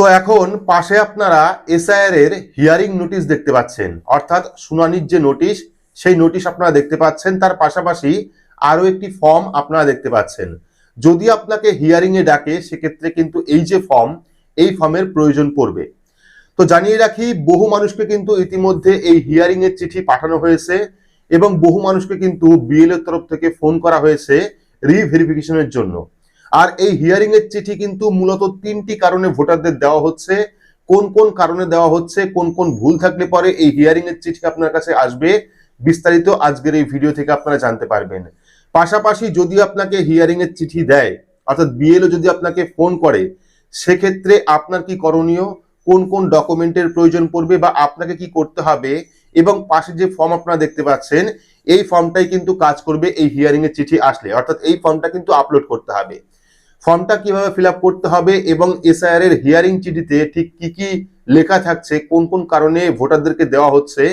তো এখন পাশে আপনারা এসআইআর এর হিয়ারিং নোটিশ দেখতে পাচ্ছেন। অর্থাৎ শুনানির যে নোটিশ, সেই নোটিশ আপনারা দেখতে পাচ্ছেন। তার পাশাপাশি আরও একটি ফর্ম আপনারা দেখতে পাচ্ছেন। যদি আপনাকে হিয়ারিং এ ডাকে, সেক্ষেত্রে কিন্তু এই যে ফর্ম, এই ফর্মের প্রয়োজন পড়বে। তো জানিয়ে রাখি, বহু মানুষকে কিন্তু ইতিমধ্যে এই হিয়ারিং এর চিঠি পাঠানো হয়েছে এবং বহু মানুষকে কিন্তু বিএল এর তরফ থেকে ফোন করা হয়েছে রিভেরিফিকেশনের জন্য। আর এই হিয়ারিং এর চিঠি কিন্তু মূলত তিনটি কারণে ভোটারদের দেওয়া হচ্ছে। কোন কোন কারণে দেওয়া হচ্ছে, কোন কোন ভুল থাকলে পরে এই হিয়ারিং এর চিঠি আপনার কাছে আসবে, বিস্তারিত আজকের এই ভিডিও থেকে আপনারা জানতে পারবেন। পাশাপাশি যদি আপনাকে হিয়ারিং এর চিঠি দেয়, অর্থাৎ বিএলও যদি আপনাকে ফোন করে, সেক্ষেত্রে আপনার কি করণীয়? কোন কোন ডকুমেন্টের প্রয়োজন পড়বে বা আপনাকে কি করতে হবে? এবং পাশে যে ফর্ম আপনারা দেখতে পাচ্ছেন, এই ফর্মটাই কিন্তু কাজ করবে এই হিয়ারিং এর চিঠি আসলে। অর্থাৎ এই ফর্মটা কিন্তু আপলোড করতে হবে। ফর্মটা কীভাবে ফিল করতে হবে এবং এসআইআর এর হিয়ারিং চিঠিতে ঠিক কি কি লেখা থাকছে, কোন কোন কারণে ভোটারদেরকে দেওয়া হচ্ছে,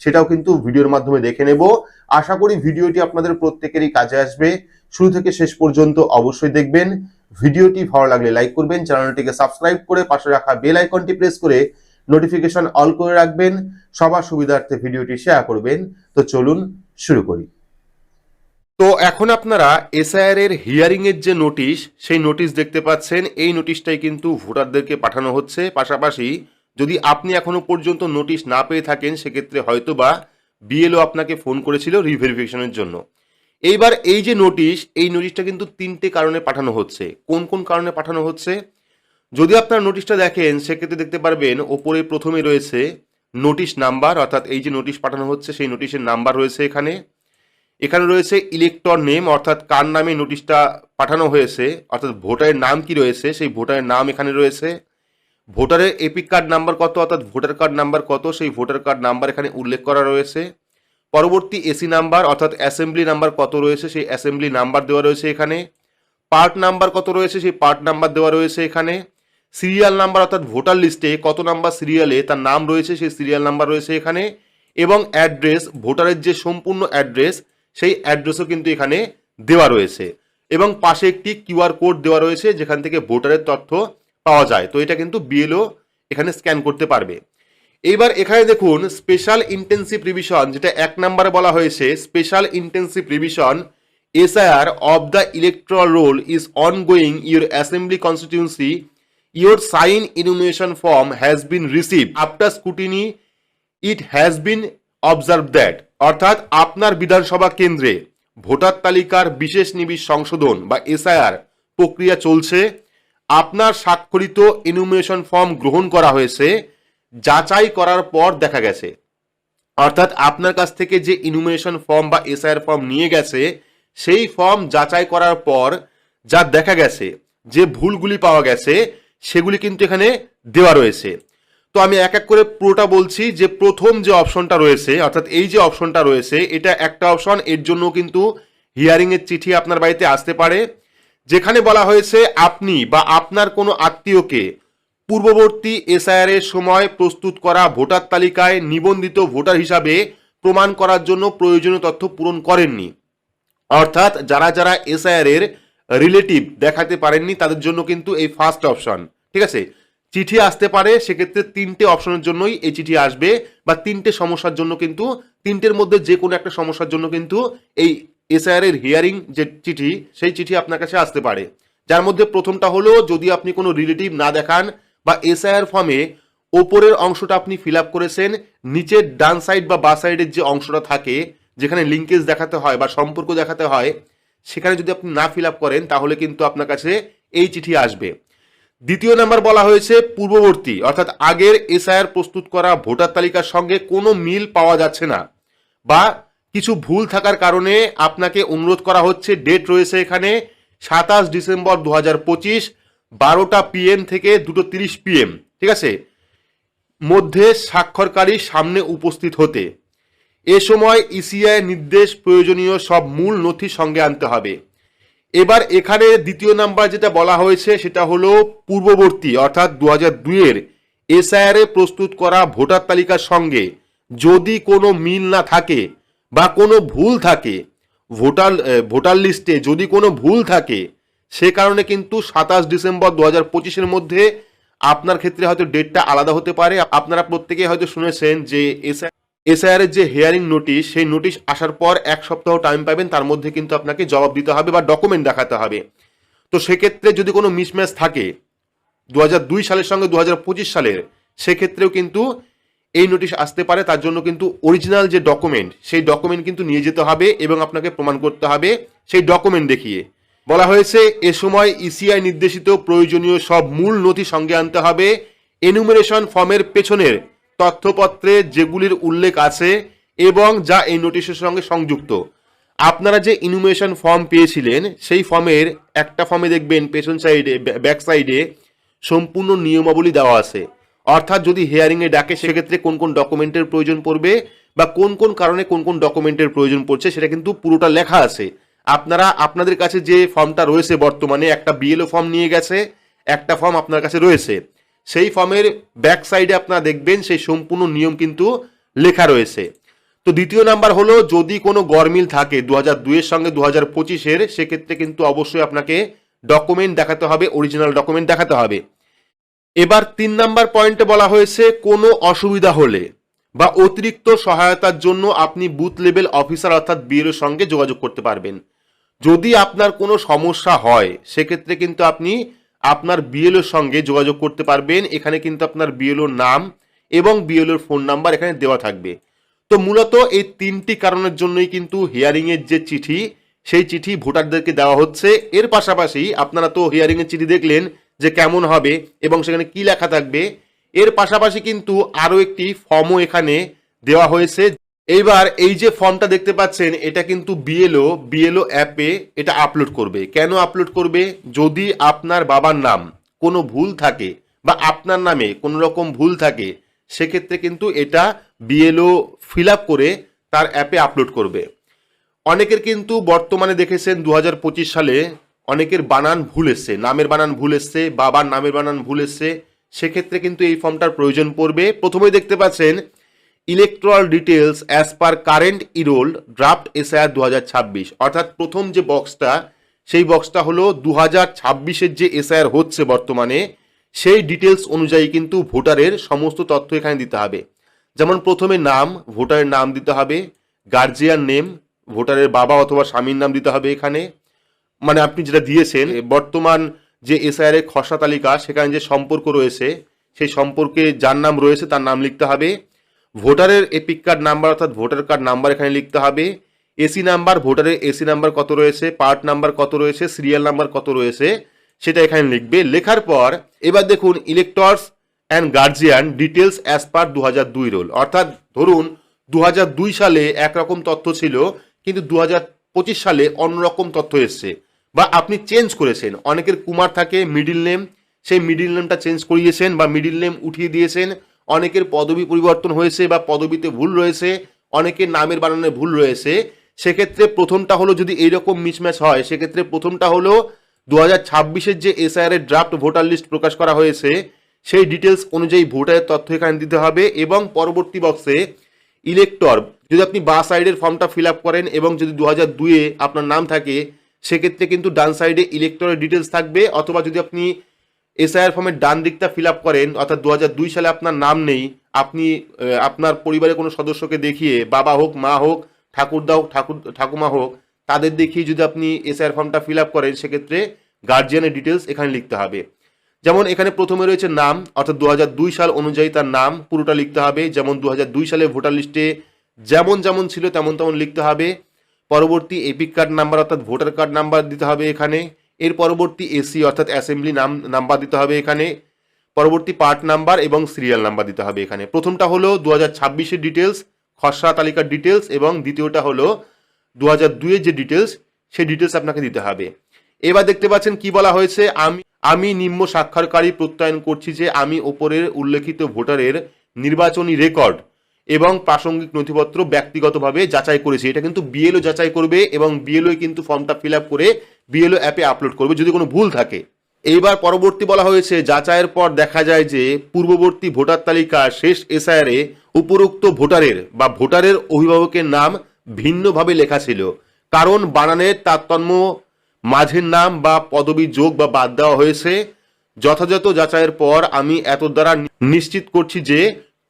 সেটাও কিন্তু ভিডিওর মাধ্যমে দেখে নেব। আশা করি ভিডিওটি আপনাদের প্রত্যেকেরই কাজে আসবে। শুরু থেকে শেষ পর্যন্ত অবশ্যই দেখবেন। ভিডিওটি ভালো লাগলে লাইক করবেন, চ্যানেলটিকে সাবস্ক্রাইব করে পাশে রাখা বেল আইকনটি প্রেস করে নোটিফিকেশন অল করে রাখবেন। সবার সুবিধার্থে ভিডিওটি শেয়ার করবেন। তো চলুন শুরু করি। তো এখন আপনারা এসআইআর এর হিয়ারিং এর যে নোটিশ সেই নোটিশ দেখতে পাচ্ছেন। এই নোটিশটাই কিন্তু ভোটারদেরকে পাঠানো হচ্ছে। পাশাপাশি যদি আপনি এখনও পর্যন্ত নোটিশ না পেয়ে থাকেন, সেক্ষেত্রে হয়তো বা বিএলও আপনাকে ফোন করেছিল রিভেরিফিকেশনের জন্য। এইবার এই যে নোটিশ এই নোটিশটা কিন্তু তিনটে কারণে পাঠানো হচ্ছে। কোন কোন কারণে পাঠানো হচ্ছে? যদি আপনার নোটিশটা দেখেন, সেক্ষেত্রে দেখতে পারবেন, ওপরে প্রথমে রয়েছে নোটিশ নাম্বার অর্থাৎ এই যে নোটিশ পাঠানো হচ্ছে, সেই নোটিশের নাম্বার রয়েছে এখানে। এখানে রয়েছে ইলেক্টর নেম অর্থাৎ কার নামে নোটিশটা পাঠানো হয়েছে, অর্থাৎ ভোটারের নাম কি রয়েছে, সেই ভোটারের নাম এখানে রয়েছে। ভোটারের এপিক কার্ড নাম্বার কত, অর্থাৎ ভোটার কার্ড নাম্বার কত, সেই ভোটার কার্ড নাম্বার এখানে উল্লেখ করা রয়েছে। পরবর্তী এসি নাম্বার অর্থাৎ অ্যাসেম্বলি নাম্বার কত রয়েছে, সেই অ্যাসেম্বলি নাম্বার দেওয়া রয়েছে এখানে। পার্ট নাম্বার কত রয়েছে, সেই পার্ট নাম্বার দেওয়া রয়েছে এখানে। সিরিয়াল নাম্বার অর্থাৎ ভোটার লিস্টে কত নাম্বার সিরিয়ালে তার নাম রয়েছে, সেই সিরিয়াল নাম্বার রয়েছে এখানে। এবং অ্যাড্রেস ভোটারের যে সম্পূর্ণ অ্যাড্রেস সেই অ্যাড্রেসও কিন্তু এখানে দেওয়া রয়েছে। এবং পাশে একটি কিউআর কোড দেওয়া রয়েছে, যেখান থেকে ভোটারের তথ্য পাওয়া যায়। তো এটা কিন্তু বিএলও এখানে স্ক্যান করতে পারবে। এইবার এখানে দেখুন স্পেশাল ইন্টেন্সিভ রিভিশন যেটা এক নম্বরে বলা হয়েছে special intensive revision SIR of the electoral roll is ongoing your assembly constituency your sign enumeration form has been receive after scrutiny it has been observe that অর্থাৎ আপনার বিধানসভা কেন্দ্রে ভোটার তালিকার বিশেষ নিবিশ সংশোধন বা এসআইআর প্রক্রিয়া চলছে। আপনার স্বাক্ষরিত ইনুমিনেশন ফর্ম গ্রহণ করা হয়েছে, যাচাই করার পর দেখা গেছে। অর্থাৎ আপনার কাছ থেকে যে ইনুমিনেশন ফর্ম বা এসআইআর ফর্ম নিয়ে গেছে, সেই ফর্ম যাচাই করার পর যা দেখা গেছে, যে ভুলগুলি পাওয়া গেছে, সেগুলি কিন্তু এখানে দেওয়া রয়েছে। তো আমি এক এক করে পুরোটা বলছি যে প্রথম যে অপশনটা রয়েছে, অর্থাৎ এই যে অপশনটা রয়েছে, এটা একটা অপশন, এর জন্য কিন্তু হিয়ারিং এর চিঠি আপনার বাড়িতে আসতে পারে। যেখানে বলা হয়েছে, আপনি বা আপনার কোনো আত্মীয়কে পূর্ববর্তী এসআইআর এর সময় প্রস্তুত করা ভোটার তালিকায় নিবন্ধিত ভোটার হিসাবে প্রমাণ করার জন্য প্রয়োজনীয় তথ্য পূরণ করেননি। অর্থাৎ যারা যারা এসআইআর এর রিলেটিভ দেখাতে পারেননি, তাদের জন্য কিন্তু এই ফার্স্ট অপশন ঠিক আছে? চিঠি আসতে পারে, সেক্ষেত্রে তিনটে অপশনের জন্যই এই চিঠি আসবে বা তিনটে সমস্যার জন্য কিন্তু, তিনটের মধ্যে যে কোনো একটা সমস্যার জন্য কিন্তু এই এসআইআর এর হিয়ারিং যে চিঠি, সেই চিঠি আপনার কাছে আসতে পারে। যার মধ্যে প্রথমটা হলো, যদি আপনি কোনো রিলেটিভ না দেখান বা এসআইআর ফর্মে ওপরের অংশটা আপনি ফিল আপ করেছেন, নিচের ডান সাইড বা বা সাইডের যে অংশটা থাকে, যেখানে লিঙ্কেজ দেখাতে হয় বা সম্পর্ক দেখাতে হয়, সেখানে যদি আপনি না ফিল আপ করেন, তাহলে কিন্তু আপনার কাছে এই চিঠি আসবে। দ্বিতীয় নাম্বার বলা হয়েছে পূর্ববর্তী, অর্থাৎ আগের এসআইআর প্রস্তুত করা ভোটার তালিকার সঙ্গে কোনো মিল পাওয়া যাচ্ছে না বা কিছু ভুল থাকার কারণে আপনাকে অনুরোধ করা হচ্ছে, ডেট রয়েছে এখানে সাতাশ ডিসেম্বর দু হাজার পঁচিশ, বারোটা পিএম থেকে দুটো তিরিশ পিএম, ঠিক আছে? মধ্যে স্বাক্ষরকারী সামনে উপস্থিত হতে। এ সময় ইসিআই নির্দেশ প্রয়োজনীয় সব মূল নথি সঙ্গে আনতে হবে। এবার এখানে দ্বিতীয় নাম্বার যেটা বলা হয়েছে, সেটা হলো পূর্ববর্তী, অর্থাৎ দু হাজার দুইয়ের এসআইআর প্রস্তুত করা ভোটার তালিকার সঙ্গে যদি কোনো মিল না থাকে বা কোনো ভুল থাকে, ভোটার ভোটার লিস্টে যদি কোনো ভুল থাকে, সে কারণে কিন্তু সাতাশ ডিসেম্বর দু হাজার পঁচিশের মধ্যে আপনার ক্ষেত্রে হয়তো ডেটটা আলাদা হতে পারে। আপনারা প্রত্যেকেই হয়তো শুনেছেন যে এসআইআর এর যে হেয়ারিং নোটিশ সেই নোটিশ আসার পর এক সপ্তাহ টাইম পাবেন, তার মধ্যে কিন্তু আপনাকে জবাব দিতে হবে বা ডকুমেন্ট দেখাতে হবে। তো সেক্ষেত্রে যদি কোনো মিসম্যাচ থাকে দু দুই সালের সঙ্গে দু হাজার পঁচিশ সালের, সেক্ষেত্রেও কিন্তু এই নোটিশ আসতে পারে। তার জন্য কিন্তু অরিজিনাল যে ডকুমেন্ট সেই ডকুমেন্ট কিন্তু নিয়ে যেতে হবে এবং আপনাকে প্রমাণ করতে হবে সেই ডকুমেন্ট দেখিয়ে। বলা হয়েছে, এ সময় ইসিআই নির্দেশিত প্রয়োজনীয় সব মূল নথি সঙ্গে আনতে হবে। এনুমেরেশন ফর্মের পেছনের তথ্যপত্রে যেগুলির উল্লেখ আছে এবং যা এই নোটিশের সঙ্গে সংযুক্ত। আপনারা যে ইনুমেশন ফর্ম পেয়েছিলেন, সেই ফর্মের একটা ফর্মে দেখবেন, পেছন সাইডে ব্যাক সাইডে সম্পূর্ণ নিয়মাবলী দেওয়া আছে। অর্থাৎ যদি হিয়ারিংয়ে ডাকে, সেক্ষেত্রে কোন কোন ডকুমেন্টের প্রয়োজন পড়বে বা কোন কোন কারণে কোন কোন ডকুমেন্টের প্রয়োজন পড়ছে, সেটা কিন্তু পুরোটা লেখা আছে। আপনারা, আপনাদের কাছে যে ফর্মটা রয়েছে বর্তমানে, একটা বিএলও ফর্ম নিয়ে গেছে, একটা ফর্ম আপনার কাছে রয়েছে। সেই ফর্মের ব্যাক সাইডে আপনারা দেখবেন সেই সম্পূর্ণ নিয়ম কিন্তু লেখা রয়েছে। তো দ্বিতীয় নাম্বার হলো, যদি কোনো গরমিল থাকে দু হাজার দুইয়ের সঙ্গে দু হাজার পঁচিশের, সেক্ষেত্রে কিন্তু অবশ্যই আপনাকে ডকুমেন্ট দেখাতে হবে অরিজিনাল ডকুমেন্ট দেখাতে হবে। এবার তিন নাম্বার পয়েন্টে বলা হয়েছে, কোনো অসুবিধা হলে বা অতিরিক্ত সহায়তার জন্য আপনি বুথ লেভেল অফিসার অর্থাৎ বিএলওর সঙ্গে যোগাযোগ করতে পারবেন। যদি আপনার কোনো সমস্যা হয়, সেক্ষেত্রে কিন্তু আপনি আপনার বিএলওর সঙ্গে যোগাযোগ করতে পারবেন। এখানে কিন্তু আপনার বিএলওর নাম এবং বিএলওর ফোন নাম্বার এখানে দেওয়া থাকবে। তো মূলত এই তিনটি কারণের জন্যই কিন্তু হিয়ারিংয়ের যে চিঠি, সেই চিঠি ভোটারদেরকে দেওয়া হচ্ছে। এর পাশাপাশি আপনারা তো হিয়ারিংয়ের চিঠি দেখলেন যে কেমন হবে এবং সেখানে কি লেখা থাকবে। এর পাশাপাশি কিন্তু আরও একটি ফর্মও এখানে দেওয়া হয়েছে। এইবার এই যে ফর্মটা দেখতে পাচ্ছেন, এটা কিন্তু বিএলও বিএলও অ্যাপে এটা আপলোড করবে। কেন আপলোড করবে? যদি আপনার বাবার নাম কোনো ভুল থাকে বা আপনার নামে কোনো রকম ভুল থাকে, সেক্ষেত্রে কিন্তু এটা বিএলও ফিল আপ করে তার অ্যাপে আপলোড করবে। অনেকের কিন্তু বর্তমানে দেখেছেন দু হাজার পঁচিশ সালে অনেকের বানান ভুল এসছে, নামের বানান ভুল এসছে, বাবার নামের বানান ভুল এসছে, সেক্ষেত্রে কিন্তু এই ফর্মটার প্রয়োজন পড়বে। প্রথমেই দেখতে পাচ্ছেন electoral details as per current e-roll draft SIR দু হাজার ছাব্বিশ অর্থাৎ প্রথম যে বক্সটা সেই বক্সটা হলো দু হাজার যে এসআইআর হচ্ছে বর্তমানে, সেই ডিটেলস অনুযায়ী কিন্তু ভোটারের সমস্ত তথ্য এখানে দিতে হবে। যেমন প্রথমে নাম, ভোটারের নাম দিতে হবে গার্জিয়ান নেম ভোটারের বাবা অথবা স্বামীর নাম দিতে হবে এখানে। মানে আপনি যেটা দিয়েছেন বর্তমান যে এসআইআর এর খসড়া তালিকা, সেখানে যে সম্পর্ক রয়েছে, সেই সম্পর্কে যার নাম রয়েছে তার নাম লিখতে হবে। ভোটারের এপিক কার্ড নাম্বার অর্থাৎ ভোটার কার্ড নাম্বার এখানে লিখতে হবে। এসি নাম্বার, ভোটারের এসি নাম্বার কত রয়েছে, পার্ট নাম্বার কত রয়েছে, সিরিয়াল নাম্বার কত রয়েছে, সেটা এখানে লিখবে। লেখার পর এবার দেখুন electors and guardian details as per দু হাজার দুই রোল অর্থাৎ ধরুন দু হাজার দুই সালে একরকম তথ্য ছিল, কিন্তু দু হাজার পঁচিশ সালে অন্যরকম তথ্য এসছে। বা আপনি চেঞ্জ করেছেন। অনেকের কুমার থাকে মিডিল নেম সেই মিডিল নেমটা চেঞ্জ করিয়েছেন বা মিডিল নেম উঠিয়ে দিয়েছেন। অনেকের পদবি পরিবর্তন হয়েছে বা পদবিতে ভুল রয়েছে, অনেকের নামের বানানে ভুল রয়েছে, সেক্ষেত্রে প্রথমটা হলো যদি এইরকম মিসম্যাচ হয়, সেক্ষেত্রে প্রথমটা হলো দু হাজার ছাব্বিশের যে এসআইআর এর ড্রাফট ভোটার লিস্ট প্রকাশ করা হয়েছে, সেই ডিটেলস অনুযায়ী ভোটারের তথ্য এখানে দিতে হবে এবং পরবর্তী বক্সে ইলেক্টর যদি আপনি বা সাইডের ফর্মটা ফিল আপ করেন এবং যদি দু হাজার দুয়ে আপনার নাম থাকে, সেক্ষেত্রে কিন্তু ডান সাইডে ইলেক্টরের ডিটেলস থাকবে, অথবা যদি আপনি এসআইআর ফর্মের ডান দিকটা ফিল আপ করেন, অর্থাৎ দু হাজার দুই সালে আপনার নাম নেই, আপনি আপনার পরিবারের কোনো সদস্যকে দেখিয়ে, বাবা হোক, মা হোক, ঠাকুরদা হোক, ঠাকুর, ঠাকুমা হোক, তাদের দেখিয়ে যদি আপনি এসআইআর ফর্মটা ফিল আপ করেন, সেক্ষেত্রে গার্জিয়ানের ডিটেলস এখানে লিখতে হবে। যেমন এখানে প্রথমে রয়েছে নাম, অর্থাৎ দু হাজার দুই সাল অনুযায়ী তার নাম পুরোটা লিখতে হবে। যেমন দু হাজার দুই সালে ভোটার লিস্টে যেমন যেমন ছিল তেমন তেমন লিখতে হবে। পরবর্তী এপিক কার্ড নাম্বার অর্থাৎ ভোটার কার্ড নাম্বার দিতে হবে এখানে। এর পরবর্তী এসি অর্থাৎ অ্যাসেম্বলি নাম নাম্বার দিতে হবে এখানে। পরবর্তী পার্ট নাম্বার এবং সিরিয়াল নাম্বার দিতে হবে এখানে। প্রথমটা হলো দু হাজার ছাব্বিশের ডিটেলস খসড়া তালিকার ডিটেলস এবং দ্বিতীয়টা হলো দু হাজার দুইয়ের যে ডিটেলস সেই ডিটেলস আপনাকে দিতে হবে। এবার দেখতে পাচ্ছেন কি বলা হয়েছে? আমি আমি নিম্ন স্বাক্ষরকারী প্রত্যয়ন করছি যে আমি ওপরের উল্লেখিত ভোটারের নির্বাচনী রেকর্ড এবং প্রাসঙ্গিক নথিপত্র ব্যক্তিগতভাবে যাচাই করেছি। এটা কিন্তু বিএলও যাচাই করবে এবং বিএলও কিন্তু ফর্মটা ফিল আপ করে বিএলও অ্যাপে আপলোড করবে। যদি কোনো ভুল থাকে। এইবার পরবর্তী বলা হয়েছে, যাচাইয়ের পর দেখা যায় যে পূর্ববর্তী ভোটার তালিকা শেষ এসআইআর উপরোক্ত ভোটারের বা ভোটারের অভিভাবকের নাম ভিন্নভাবে লেখা ছিল। কারণ বানানের তারতম্য, মাঝের নাম বা পদবি যোগ বা বাদ দেওয়া হয়েছে। যথাযথ যাচাইয়ের পর আমি এত দ্বারা নিশ্চিত করছি যে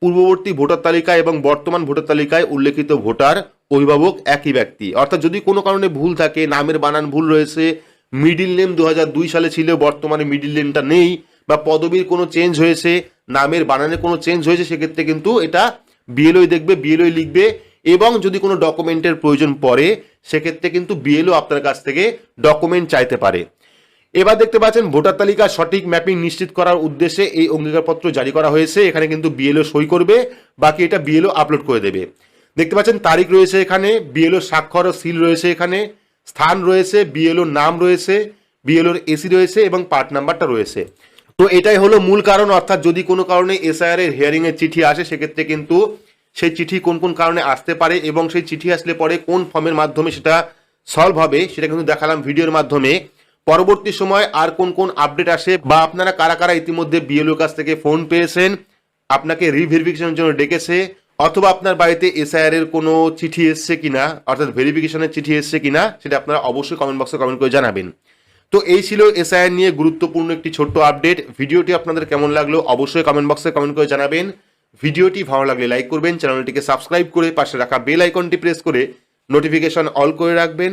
পূর্ববর্তী ভোটার তালিকায় এবং বর্তমান ভোটার তালিকায় উল্লেখিত ভোটার, অভিভাবক একই ব্যক্তি। অর্থাৎ যদি কোনো কারণে ভুল থাকে, নামের বানান ভুল রয়েছে মিডিল নেম দু হাজার দুই সালে ছিল, বর্তমানে মিডিল নেমটা নেই বা পদবীর কোনো চেঞ্জ হয়েছে, নামের বানানে কোনো চেঞ্জ হয়েছে, সেক্ষেত্রে কিন্তু এটা বিএলওই দেখবে বিএলওই লিখবে এবং যদি কোনো ডকুমেন্টের প্রয়োজন পড়ে, সেক্ষেত্রে কিন্তু বিএলও আপনার কাছ থেকে ডকুমেন্ট চাইতে পারে। এবার দেখতে পাচ্ছেন ভোটার তালিকা সঠিক ম্যাপিং নিশ্চিত করার উদ্দেশ্যে এই অঙ্গীকারপত্র জারি করা হয়েছে। এখানে কিন্তু বিএলও সই করবে, বাকি এটা বিএলও আপলোড করে দেবে। দেখতে পাচ্ছেন তারিখ রয়েছে এখানে বিএলও স্বাক্ষর ও সিল রয়েছে এখানে, স্থান রয়েছে বিএলও নাম রয়েছে বিএলওর এসি রয়েছে এবং পার্ট নাম্বারটা রয়েছে। তো এটাই হলো মূল কারণ, অর্থাৎ যদি কোনো কারণে এসআইআর এর হিয়ারিং এর চিঠি আসে, সেক্ষেত্রে কিন্তু সেই চিঠি কোন কোন কারণে আসতে পারে এবং সেই চিঠি আসলে পরে কোন ফর্মের মাধ্যমে সেটা সলভ হবে, সেটা কিন্তু দেখালাম ভিডিওর মাধ্যমে। পরবর্তী সময় আর কোন কোন আপডেট আসে বা আপনারা কারা কারা ইতিমধ্যে বিএলও কাছ থেকে ফোন পেয়েছেন, আপনাকে রিভেরিফিকেশনের জন্য ডেকেছে, অথবা আপনার বাড়িতে এসআইআর এর কোনো চিঠি এসছে কিনা, অর্থাৎ ভেরিফিকেশনের চিঠি এসছে কিনা, সেটা আপনারা অবশ্যই কমেন্ট বক্সে কমেন্ট করে জানাবেন। তো এই ছিল এসআইআর নিয়ে গুরুত্বপূর্ণ একটি ছোট্ট আপডেট ভিডিওটি আপনাদের কেমন লাগল অবশ্যই কমেন্ট বক্সে কমেন্ট করে জানাবেন। ভিডিওটি ভালো লাগলে লাইক করবেন চ্যানেলটিকে সাবস্ক্রাইব করে পাশে রাখা বেল আইকনটি প্রেস করে নোটিফিকেশন অল করে রাখবেন।